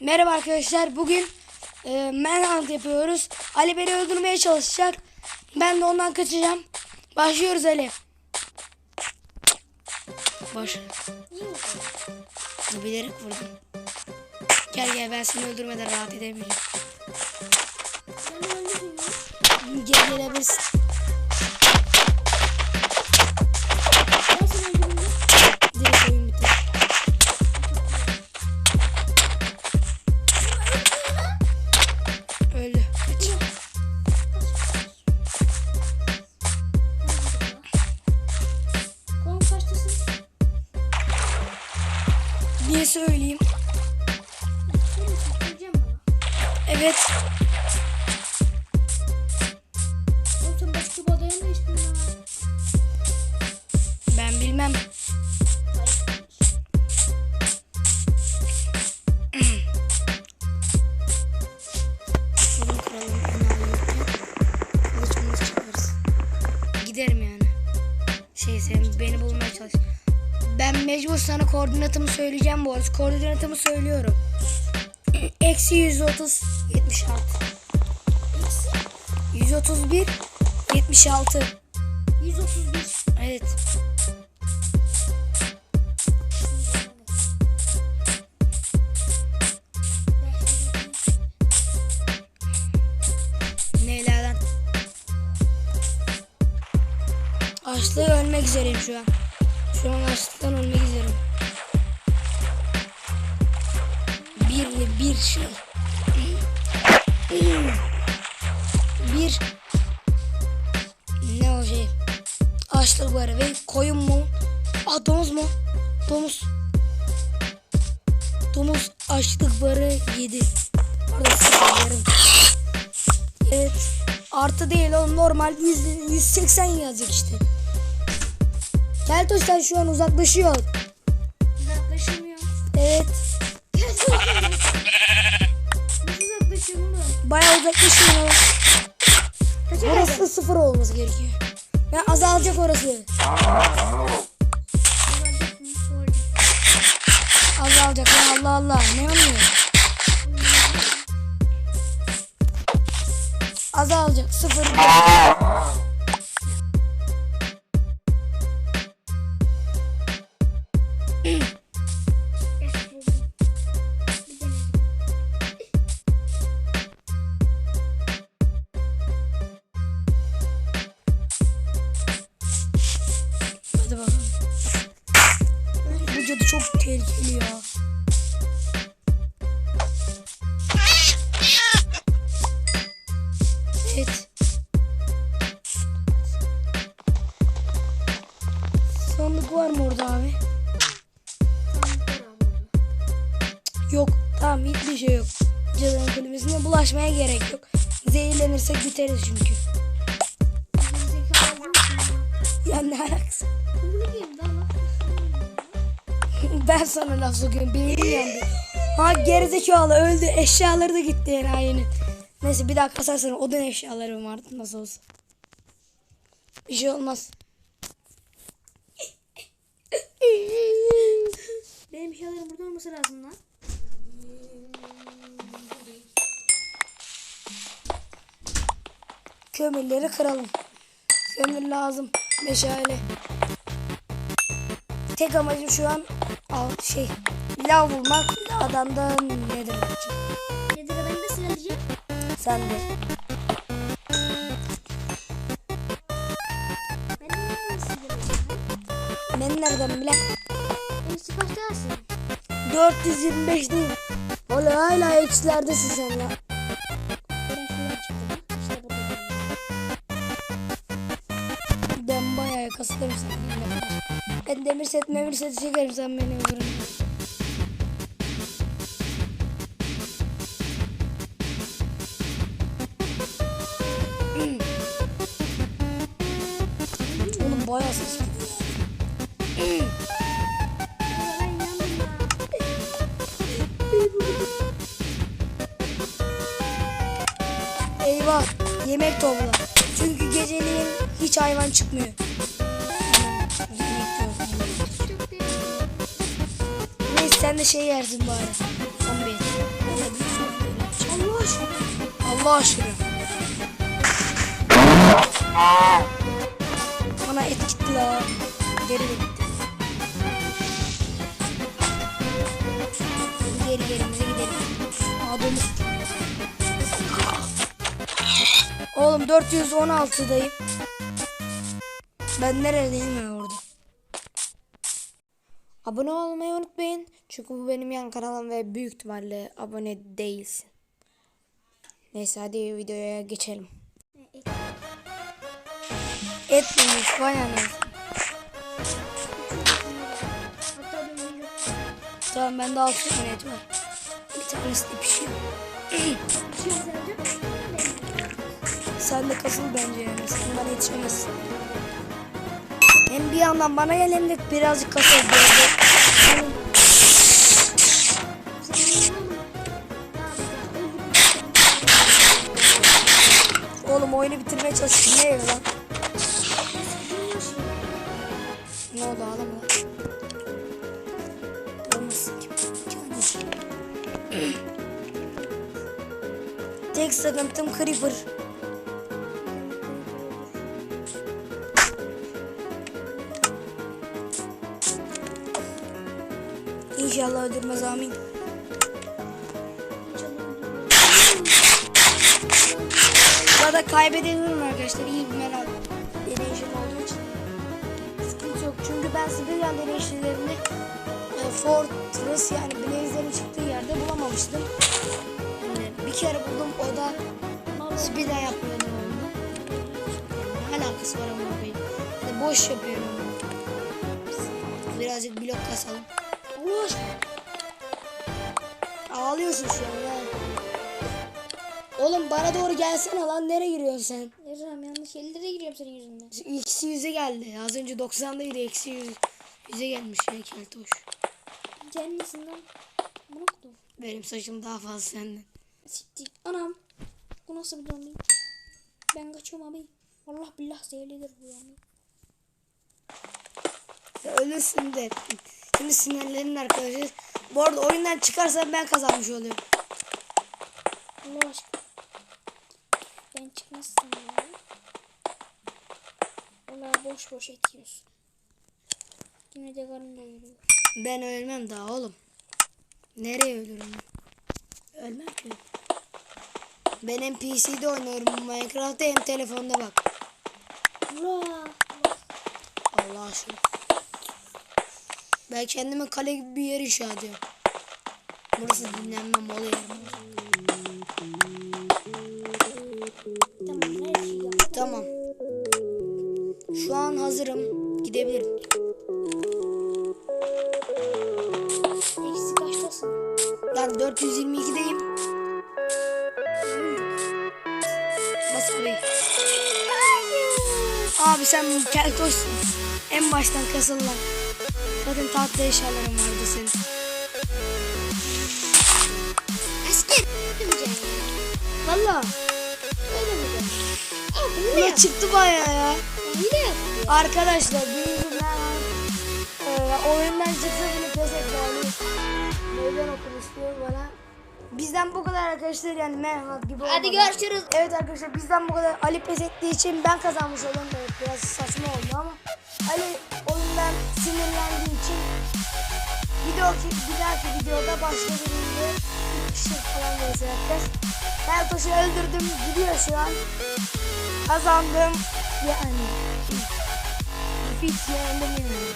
Merhaba arkadaşlar. Bugün e, manhunt yapıyoruz. Ali beni öldürmeye çalışacak. Ben de ondan kaçacağım. Başlıyoruz Ali. Baş. Bilerek vurdum. Gel gel ben seni öldürmeden rahat edemeyeceğim. Gel gelebilirsin. Geçtin ya? Ben bilmem. Giderim yani. Şey sen beni bulmaya çalış. Ben mecbur sana koordinatımı söyleyeceğim bu arada. Koordinatımı söylüyorum. Eksi 130 76. 131 76. 131. Evet. Nelerden? Açlığı ölmek üzereyim şu an. Şu an açlıktan ölmek üzereyim. Bir bir şey. Bir ne o şey? Açlık var ve koyun mu? Aa domuz mu? Domuz. Domuz açlık barı yedi. Evet. Artı değil oğlum normal 100, 180 yazacak işte. Keltoş sen şu an uzaklaşıyor. Uzaklaşamıyor. Evet. Bayağı uzaklaşıyor ama. Orası sıfır olması gerekiyor. Ya azalacak orası. Azalacak ya Allah Allah. Ne anlıyor? Azalacak. Sıfır. Bakalım. Bu cadı çok tehlikeli ya. Evet. Sandık var mı orada abi? Yok. Tamam hiçbir şey yok. Cadının kulübesine bulaşmaya gerek yok. Zehirlenirsek biteriz çünkü. Ya ne alakası? Ben sana laf sokuyorum. Beynim yandı. Ha gerizekalı öldü. Eşyaları da gitti enayi'nin. Neyse bir daha kasarsana. Odun eşyalarım vardı nasıl olsa. Bir şey olmaz. Benim şeylerim burada olması lazım lan. Kömürleri kıralım. Kömür lazım. Meşale. Tek amacım şu an al şey lav bulmak. Lavdan da nedir yapacağım? Nedir ben de sıralayacağım. Sen de. Ben? Ben nereden bilek? En üstü kaçta alsın? 425 değil. Hala hala eksilerdesin sen ya. Ben. Ben bayağı kasılırım sen. Ben demir set memir set çekerim sen beni öldürün. Oğlum bayağı ses. Eyvah yemek topla. Çünkü geceliğin hiç hayvan çıkmıyor. Sen de şey yersin bari. Zombi. Allah aşkına. Allah aşkına. Bana et gitti la. Geri gitti. Geri yerimize gidelim. Aa domuz. Oğlum 416'dayım. Ben neredeyim ya orada? Abone olmayı unutmayın. Çünkü bu benim yan kanalım ve büyük ihtimalle abone değilsin. Neyse hadi videoya geçelim. Et miymiş vay anasını. Hatta benim yok. Tamam bende altı tane et var. Bir tanesi de pişiyor. Sen de kasıl bence yani. Sen bana yetişemezsin. Hem bir yandan bana gel hem de birazcık kasıl. Böyle. Oğlum oyunu bitirmeye çalıştım. Ne evi lan? Ne oldu ağlama. Ki. Tek sıkıntım Creeper. İnşallah öldürmez amin. Burada kaybedebilirim arkadaşlar. İyi bir merak. Deneyişim olduğu için. Sıkıntı yok. Çünkü ben Sibiryan deneyişlerini e, Fortress yani Blaze'lerin çıktığı yerde bulamamıştım. Yani bir kere buldum. O da Sibiryan yapmıyordum onunla. Ne alakası var ama. Yani boş yapıyorum. Birazcık blok kasalım. Aşkına. Ağlıyorsun şu an ya. Oğlum bana doğru gelsene lan nereye giriyorsun sen? Erram yanlış yerlere giriyorum senin yüzünden. Eksi yüze geldi. Az önce 90'daydı eksi yüz. Yüze gelmiş ya keltoş. Kendisinden. Bunu okudum. Benim saçım daha fazla senden. Siktir. Anam. Bu nasıl bir zombi? Ben kaçıyorum abi. Allah billah zehirlidir bu zombi. Ya ölürsün de. Şimdi sinirlerin arkadaşlar. Bu arada oyundan çıkarsam ben kazanmış oluyorum. Allah aşkına. Ben çıkmazsam ya. Valla boş boş et yiyorsun. Yine de karın doyuruyor. Ben ölmem daha oğlum. Nereye ölürüm ben? Ölmem ki. Ben hem PC'de oynuyorum Minecraft'ta hem telefonda bak. Allah. Allah aşkına. Ben kendime kale gibi bir yer inşa ediyorum. Burası dinlenme mola yeri. Tamam her şeyi yap. Tamam. Şu an hazırım. Gidebilirim. Eksi kaçtasın? Ben 422'deyim. Bas abi. Abi sen keltoşsun. En baştan kasıl lan. Zaten tatlı eşyalarım vardı senin. Asker ya. Valla. Öyle mi Abi Buna çıktı bayağı ya. Hile yaptı ya. Arkadaşlar büyüdüm ben. Ee, oyundan çıksa bile pes etti Ali. Meydan okumuş diyor bana. Bizden bu kadar arkadaşlar yani merhaba gibi Hadi olmadı. görüşürüz. Evet arkadaşlar bizden bu kadar Ali pes ettiği için ben kazanmış oldum. Evet biraz saçma oldu ama Ali dahaki, bir dahaki videoda başka birinde bir kişi falan yapacağız. Ben Toş'u öldürdüm gidiyor şu an. Kazandım yani. Defeat yendim yani.